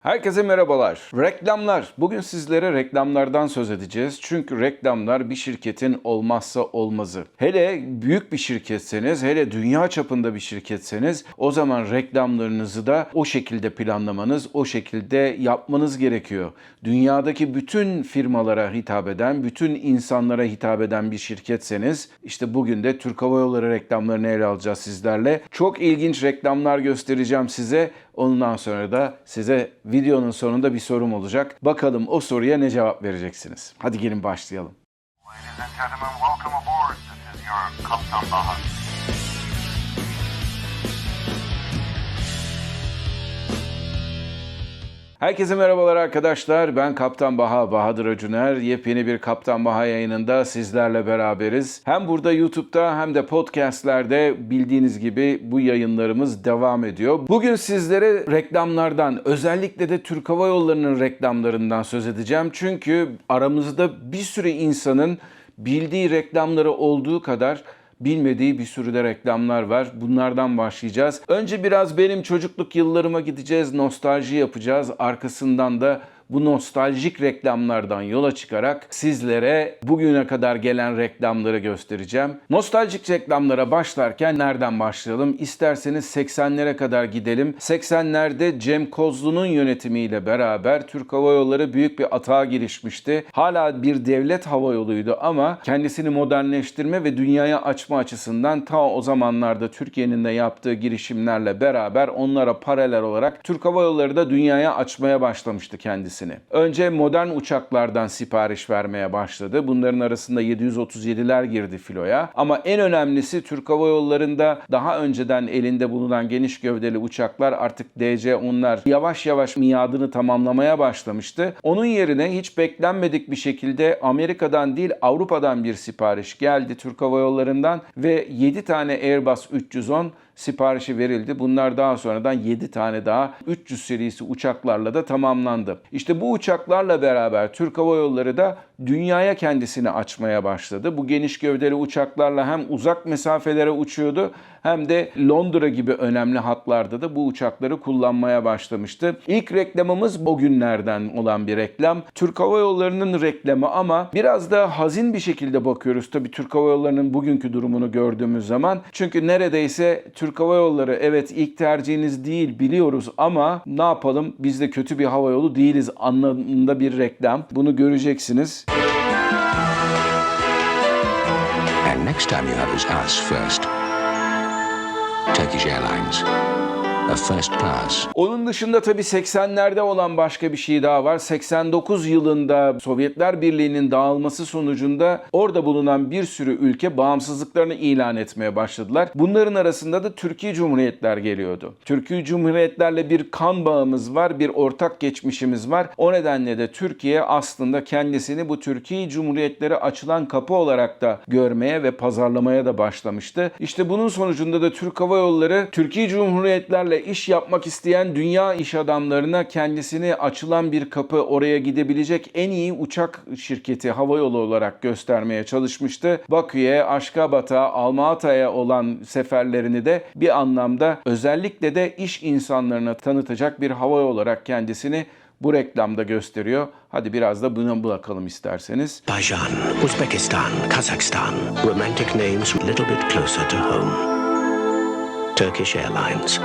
Herkese merhabalar. Reklamlar. Bugün sizlere reklamlardan söz edeceğiz. Çünkü reklamlar bir şirketin olmazsa olmazı. Hele büyük bir şirketseniz, hele dünya çapında bir şirketseniz o zaman reklamlarınızı da o şekilde planlamanız, o şekilde yapmanız gerekiyor. Dünyadaki bütün firmalara hitap eden, bütün insanlara hitap eden bir şirketseniz işte bugün de Türk Hava Yolları reklamlarını ele alacağız sizlerle. Çok ilginç reklamlar göstereceğim size. Ondan sonra da size videonun sonunda bir sorum olacak. Bakalım o soruya ne cevap vereceksiniz. Hadi gelin başlayalım. Ladies and gentlemen, welcome aboard. This is your Kaptan Baha. Herkese merhabalar arkadaşlar. Ben Kaptan Baha, Bahadır Acuner. Yepyeni bir Kaptan Baha yayınında sizlerle beraberiz. Hem burada YouTube'da hem de podcastlerde bildiğiniz gibi bu yayınlarımız devam ediyor. Bugün sizlere reklamlardan, özellikle de Türk Hava Yolları'nın reklamlarından söz edeceğim. Çünkü aramızda bir sürü insanın bildiği reklamları olduğu kadar bilmediği bir sürü de reklamlar var. Bunlardan başlayacağız. Önce biraz benim çocukluk yıllarıma gideceğiz, nostalji yapacağız. Arkasından da bu nostaljik reklamlardan yola çıkarak sizlere bugüne kadar gelen reklamları göstereceğim. Nostaljik reklamlara başlarken nereden başlayalım? İsterseniz 80'lere kadar gidelim. 80'lerde Cem Kozlu'nun yönetimiyle beraber Türk Hava Yolları büyük bir atağa girişmişti. Hala bir devlet hava yoluydu ama kendisini modernleştirme ve dünyaya açma açısından ta o zamanlarda Türkiye'nin de yaptığı girişimlerle beraber onlara paralel olarak Türk Hava Yolları da dünyaya açmaya başlamıştı kendisi kendisini. Önce modern uçaklardan sipariş vermeye başladı. Bunların arasında 737'ler girdi filoya. Ama en önemlisi Türk Hava Yolları'nda daha önceden elinde bulunan geniş gövdeli uçaklar artık DC-10'lar yavaş yavaş miadını tamamlamaya başlamıştı. Onun yerine hiç beklenmedik bir şekilde Amerika'dan değil Avrupa'dan bir sipariş geldi Türk Hava Yolları'ndan ve 7 tane Airbus 310 siparişi verildi. Bunlar daha sonradan 7 tane daha 300 serisi uçaklarla da tamamlandı. İşte bu uçaklarla beraber Türk Hava Yolları da dünyaya kendisini açmaya başladı. Bu geniş gövdeli uçaklarla hem uzak mesafelere uçuyordu hem de Londra gibi önemli hatlarda da bu uçakları kullanmaya başlamıştı. İlk reklamımız o günlerden olan bir reklam. Türk Hava Yolları'nın reklamı ama biraz da hazin bir şekilde bakıyoruz tabii Türk Hava Yolları'nın bugünkü durumunu gördüğümüz zaman. Çünkü neredeyse Türk Hava Yolları evet ilk tercihiniz değil biliyoruz ama ne yapalım biz de kötü bir hava yolu değiliz anlamında bir reklam. Bunu göreceksiniz. Next time you have us ask first. Turkish Airlines. Onun dışında tabii 80'lerde olan başka bir şey daha var. 89 yılında Sovyetler Birliği'nin dağılması sonucunda orada bulunan bir sürü ülke bağımsızlıklarını ilan etmeye başladılar. Bunların arasında da Türkiye Cumhuriyetler geliyordu. Türkiye Cumhuriyetlerle bir kan bağımız var, bir ortak geçmişimiz var. O nedenle de Türkiye aslında kendisini bu Türkiye Cumhuriyetleri açılan kapı olarak da görmeye ve pazarlamaya da başlamıştı. İşte bunun sonucunda da Türk Hava Yolları Türkiye Cumhuriyetlerle iş yapmak isteyen dünya iş adamlarına kendisini açılan bir kapı oraya gidebilecek en iyi uçak şirketi hava yolu olarak göstermeye çalışmıştı. Bakü'ye, Aşkabat'a, Almata'ya olan seferlerini de bir anlamda özellikle de iş insanlarına tanıtacak bir hava olarak kendisini bu reklamda gösteriyor. Hadi biraz da buna bakalım isterseniz. Bajan, Uzbekistan, Kazakhstan. Romantic names a little bit closer to home. Turkish Airlines.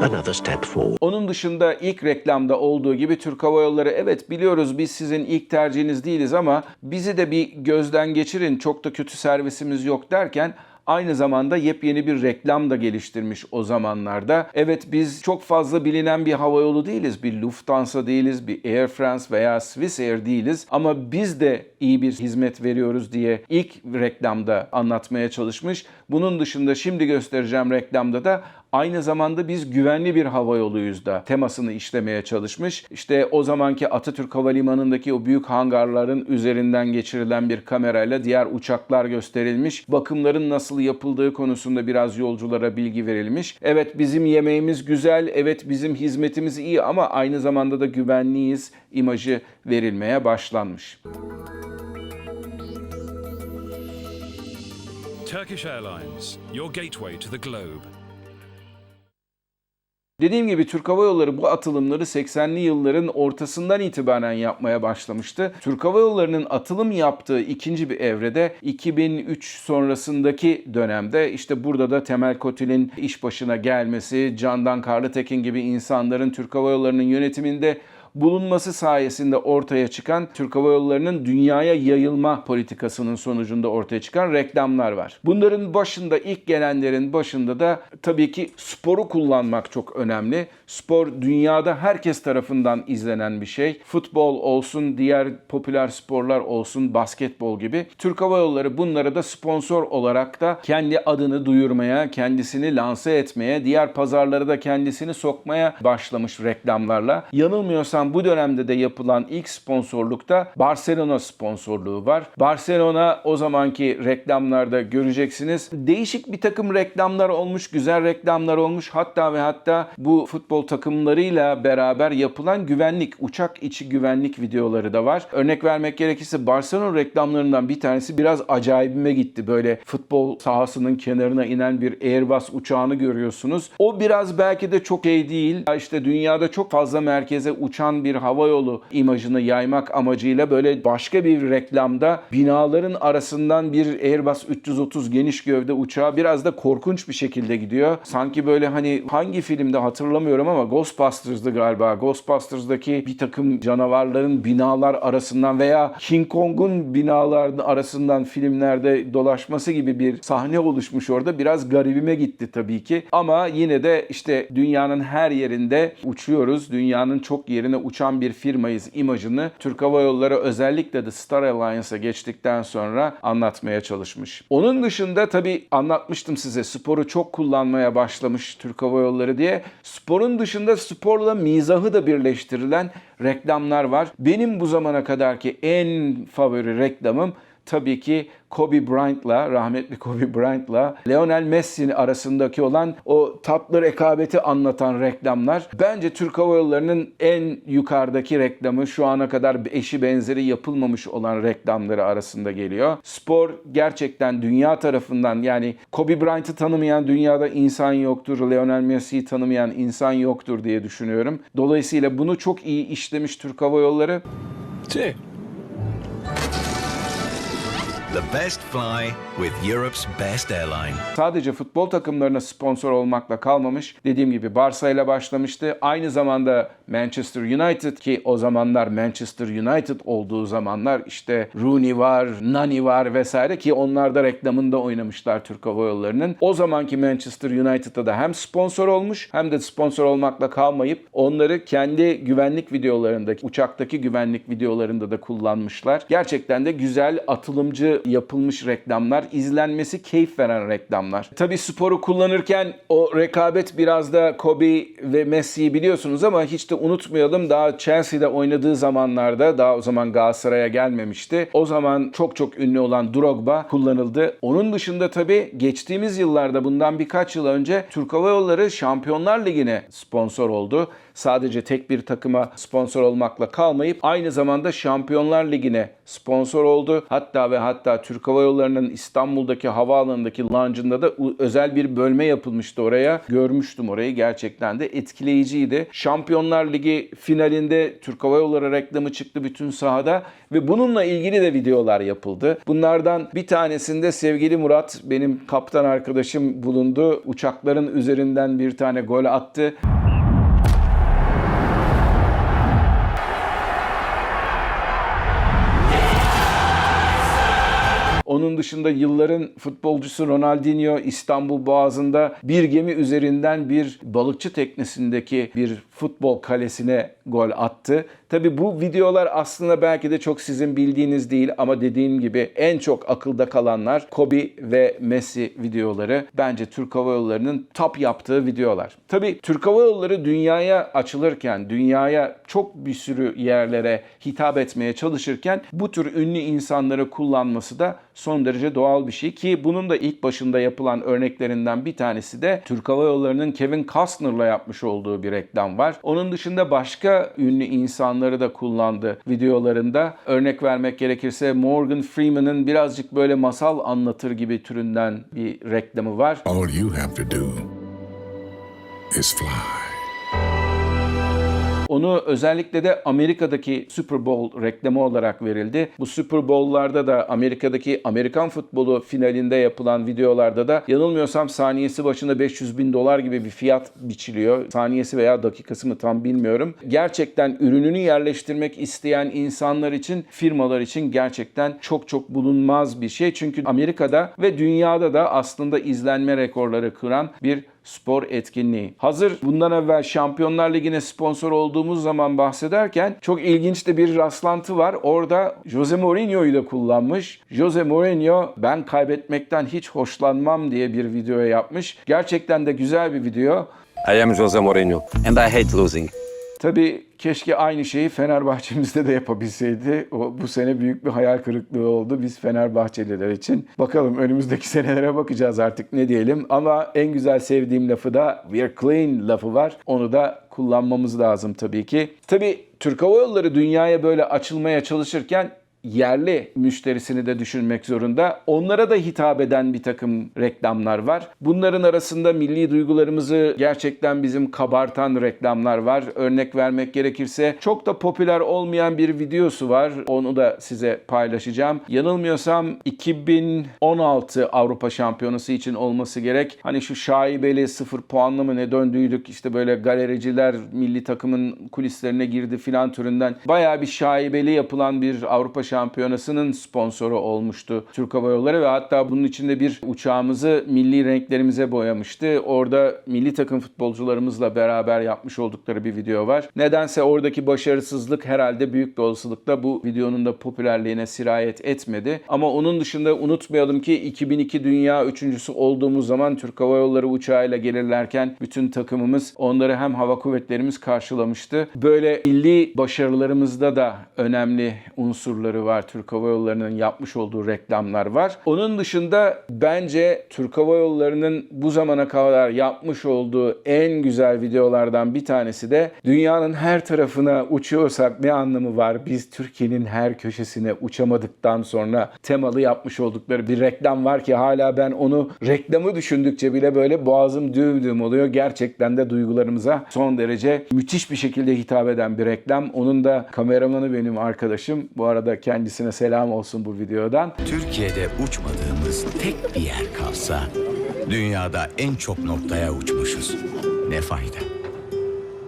Another step forward. Onun dışında ilk reklamda olduğu gibi Türk Hava Yolları evet biliyoruz biz sizin ilk tercihiniz değiliz ama bizi de bir gözden geçirin çok da kötü servisimiz yok derken Aynı zamanda yepyeni bir reklam da geliştirmiş o zamanlarda. Evet biz çok fazla bilinen bir hava yolu değiliz. Bir Lufthansa değiliz, bir Air France veya Swiss Air değiliz. Ama biz de iyi bir hizmet veriyoruz diye ilk reklamda anlatmaya çalışmış. Bunun dışında şimdi göstereceğim reklamda da aynı zamanda biz güvenli bir hava yoluyuz da temasını işlemeye çalışmış. İşte o zamanki Atatürk Havalimanı'ndaki o büyük hangarların üzerinden geçirilen bir kamerayla diğer uçaklar gösterilmiş. Bakımların nasıl yapıldığı konusunda biraz yolculara bilgi verilmiş. Evet bizim yemeğimiz güzel, evet bizim hizmetimiz iyi ama aynı zamanda da güvenliyiz imajı verilmeye başlanmış. Turkish Airlines, your gateway to the globe. Dediğim gibi Türk Hava Yolları bu atılımları 80'li yılların ortasından itibaren yapmaya başlamıştı. Türk Hava Yolları'nın atılım yaptığı ikinci bir evrede 2003 sonrasındaki dönemde işte burada da Temel Kotil'in iş başına gelmesi, Candan Karlıtekin gibi insanların Türk Hava Yolları'nın yönetiminde bulunması sayesinde ortaya çıkan Türk Hava Yolları'nın dünyaya yayılma politikasının sonucunda ortaya çıkan reklamlar var. Bunların başında ilk gelenlerin başında da tabii ki sporu kullanmak çok önemli. Spor dünyada herkes tarafından izlenen bir şey. Futbol olsun, diğer popüler sporlar olsun, basketbol gibi. Türk Hava Yolları bunlara da sponsor olarak da kendi adını duyurmaya, kendisini lanse etmeye, diğer pazarlara da kendisini sokmaya başlamış reklamlarla. Yanılmıyorsam bu dönemde de yapılan ilk sponsorlukta Barcelona sponsorluğu var. Barcelona o zamanki reklamlarda göreceksiniz. Değişik bir takım reklamlar olmuş, güzel reklamlar olmuş. Hatta ve hatta bu futbol takımlarıyla beraber yapılan güvenlik, uçak içi güvenlik videoları da var. Örnek vermek gerekirse Barcelona reklamlarından bir tanesi biraz acayibime gitti. Böyle futbol sahasının kenarına inen bir Airbus uçağını görüyorsunuz. O biraz belki de çok şey değil. İşte dünyada çok fazla merkeze uçan bir hava yolu imajını yaymak amacıyla böyle başka bir reklamda binaların arasından bir Airbus 330 geniş gövde uçağı biraz da korkunç bir şekilde gidiyor. Sanki böyle hani hangi filmde hatırlamıyorum ama Ghostbusters'dı galiba. Ghostbusters'daki bir takım canavarların binalar arasından veya King Kong'un binaların arasından filmlerde dolaşması gibi bir sahne oluşmuş orada. Biraz garibime gitti tabii ki. Ama yine de işte dünyanın her yerinde uçuyoruz. Dünyanın çok yerine uçan bir firmayız imajını Türk Hava Yolları özellikle de Star Alliance'a geçtikten sonra anlatmaya çalışmış. Onun dışında tabii anlatmıştım size sporu çok kullanmaya başlamış Türk Hava Yolları diye. Sporun dışında sporla mizahı da birleştirilen reklamlar var. Benim bu zamana kadarki en favori reklamım tabii ki Kobe Bryant'la, rahmetli Kobe Bryant'la Lionel Messi'nin arasındaki olan o tatlı rekabeti anlatan reklamlar. Bence Türk Hava Yolları'nın en yukarıdaki reklamı şu ana kadar eşi benzeri yapılmamış olan reklamları arasında geliyor. Spor gerçekten dünya tarafından yani Kobe Bryant'ı tanımayan dünyada insan yoktur, Lionel Messi'yi tanımayan insan yoktur diye düşünüyorum. Dolayısıyla bunu çok iyi işlemiş Türk Hava Yolları. Two. The best fly with Europe's best airline. Sadece futbol takımlarına sponsor olmakla kalmamış. Dediğim gibi Barça ile başlamıştı. Aynı zamanda Manchester United ki o zamanlar Manchester United olduğu zamanlar işte Rooney var, Nani var vesaire ki onlar da reklamında oynamışlar Türk Hava Yolları'nın. O zamanki Manchester United'a da hem sponsor olmuş hem de sponsor olmakla kalmayıp onları kendi güvenlik videolarındaki, uçaktaki güvenlik videolarında da kullanmışlar. Gerçekten de güzel atılımcı yapılmış reklamlar, izlenmesi keyif veren reklamlar. Tabii sporu kullanırken o rekabet biraz da Kobe ve Messi'yi biliyorsunuz ama hiç de unutmayalım daha Chelsea'de oynadığı zamanlarda daha o zaman Galatasaray'a gelmemişti. O zaman çok çok ünlü olan Drogba kullanıldı. Onun dışında tabii geçtiğimiz yıllarda bundan birkaç yıl önce Türk Hava Yolları Şampiyonlar Ligi'ne sponsor oldu. Sadece tek bir takıma sponsor olmakla kalmayıp aynı zamanda Şampiyonlar Ligi'ne sponsor oldu. Hatta ve hatta Türk Hava Yolları'nın İstanbul'daki havaalanındaki lounge'ında da özel bir bölme yapılmıştı oraya. Görmüştüm orayı. Gerçekten de etkileyiciydi. Şampiyonlar Ligi finalinde Türk Hava Yolları reklamı çıktı bütün sahada ve bununla ilgili de videolar yapıldı. Bunlardan bir tanesinde sevgili Murat benim kaptan arkadaşım bulundu. Uçakların üzerinden bir tane gol attı. Onun dışında yılların futbolcusu Ronaldinho İstanbul Boğazı'nda bir gemi üzerinden bir balıkçı teknesindeki bir futbol kalesine gol attı. Tabi bu videolar aslında belki de çok sizin bildiğiniz değil ama dediğim gibi en çok akılda kalanlar Kobe ve Messi videoları. Bence Türk Hava Yolları'nın top yaptığı videolar. Tabi Türk Hava Yolları dünyaya açılırken, dünyaya çok bir sürü yerlere hitap etmeye çalışırken bu tür ünlü insanları kullanması da son derece doğal bir şey ki bunun da ilk başında yapılan örneklerinden bir tanesi de Türk Hava Yolları'nın Kevin Costner'la yapmış olduğu bir reklam var. Onun dışında başka ünlü insanları da kullandı videolarında. Örnek vermek gerekirse Morgan Freeman'ın birazcık böyle masal anlatır gibi türünden bir reklamı var. All you have to do is fly. Onu özellikle de Amerika'daki Super Bowl reklamı olarak verildi. Bu Super Bowl'larda da Amerika'daki Amerikan futbolu finalinde yapılan videolarda da yanılmıyorsam saniyesi başına 500 bin dolar gibi bir fiyat biçiliyor. Saniyesi veya dakikası mı tam bilmiyorum. Gerçekten ürününü yerleştirmek isteyen insanlar için, firmalar için gerçekten çok çok bulunmaz bir şey. Çünkü Amerika'da ve dünyada da aslında izlenme rekorları kıran bir spor etkinliği. Hazır bundan evvel Şampiyonlar Ligi'ne sponsor olduğumuz zaman bahsederken çok ilginç de bir rastlantı var. Orada Jose Mourinho'yu da kullanmış. Jose Mourinho ben kaybetmekten hiç hoşlanmam diye bir video yapmış. Gerçekten de güzel bir video. I am Jose Mourinho and I hate losing. Tabii keşke aynı şeyi Fenerbahçe'mizde de yapabilseydi. O, bu sene büyük bir hayal kırıklığı oldu biz Fenerbahçeliler için. Bakalım önümüzdeki senelere bakacağız artık ne diyelim. Ama en güzel sevdiğim lafı da we're clean lafı var. Onu da kullanmamız lazım tabii ki. Tabii Türk Hava Yolları dünyaya böyle açılmaya çalışırken yerli müşterisini de düşünmek zorunda. Onlara da hitap eden bir takım reklamlar var. Bunların arasında milli duygularımızı gerçekten bizim kabartan reklamlar var. Örnek vermek gerekirse çok da popüler olmayan bir videosu var. Onu da size paylaşacağım. Yanılmıyorsam 2016 Avrupa Şampiyonası için olması gerek. Hani şu şaibeli sıfır puanlı mı ne döndüydük işte böyle galericiler milli takımın kulislerine girdi filan türünden. Bayağı bir şaibeli yapılan bir Avrupa Şampiyonası'nın sponsoru olmuştu Türk Hava Yolları ve hatta bunun içinde bir uçağımızı milli renklerimize boyamıştı. Orada milli takım futbolcularımızla beraber yapmış oldukları bir video var. Nedense oradaki başarısızlık herhalde büyük bir olasılıkla bu videonun da popülerliğine sirayet etmedi. Ama onun dışında unutmayalım ki 2002 dünya üçüncüsü olduğumuz zaman Türk Hava Yolları uçağıyla gelirlerken bütün takımımız onları hem hava kuvvetlerimiz karşılamıştı. Böyle milli başarılarımızda da önemli unsurları var. Türk Hava Yolları'nın yapmış olduğu reklamlar var. Onun dışında bence Türk Hava Yolları'nın bu zamana kadar yapmış olduğu en güzel videolardan bir tanesi de dünyanın her tarafına uçuyorsak ne anlamı var? Biz Türkiye'nin her köşesine uçamadıktan sonra temalı yapmış oldukları bir reklam var ki hala ben onu reklamı düşündükçe bile böyle boğazım düğüm düğüm oluyor. Gerçekten de duygularımıza son derece müthiş bir şekilde hitap eden bir reklam. Onun da kameramanı benim arkadaşım. Bu arada kendisine selam olsun bu videodan. Türkiye'de uçmadığımız tek bir yer kalsa dünyada en çok noktaya uçmuşuz. Ne fayda?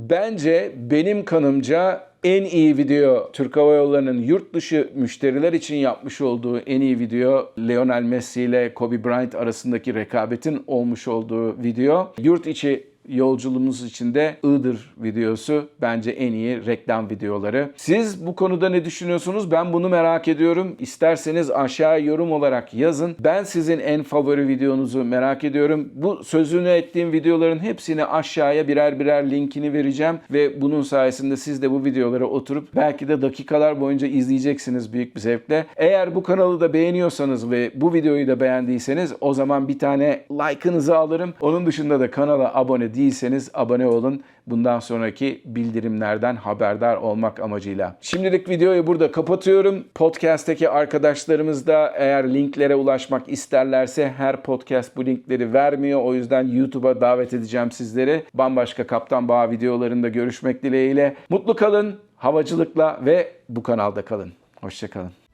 Bence benim kanımca en iyi video Türk Hava Yolları'nın yurt dışı müşteriler için yapmış olduğu en iyi video Lionel Messi ile Kobe Bryant arasındaki rekabetin olmuş olduğu video. Yurt içi yolculuğumuz için de Iğdır videosu bence en iyi reklam videoları. Siz bu konuda ne düşünüyorsunuz? Ben bunu merak ediyorum. İsterseniz aşağı yorum olarak yazın. Ben sizin en favori videonuzu merak ediyorum. Bu sözünü ettiğim videoların hepsini aşağıya birer birer linkini vereceğim ve bunun sayesinde siz de bu videoları oturup belki de dakikalar boyunca izleyeceksiniz büyük bir zevkle. Eğer bu kanalı da beğeniyorsanız ve bu videoyu da beğendiyseniz o zaman bir tane like'ınızı alırım. Onun dışında da kanala abone değilseniz abone olun. Bundan sonraki bildirimlerden haberdar olmak amacıyla. Şimdilik videoyu burada kapatıyorum. Podcast'teki arkadaşlarımız da eğer linklere ulaşmak isterlerse her podcast bu linkleri vermiyor. O yüzden YouTube'a davet edeceğim sizleri. Bambaşka Kaptan Bağ videolarında görüşmek dileğiyle. Mutlu kalın, havacılıkla ve bu kanalda kalın. Hoşçakalın.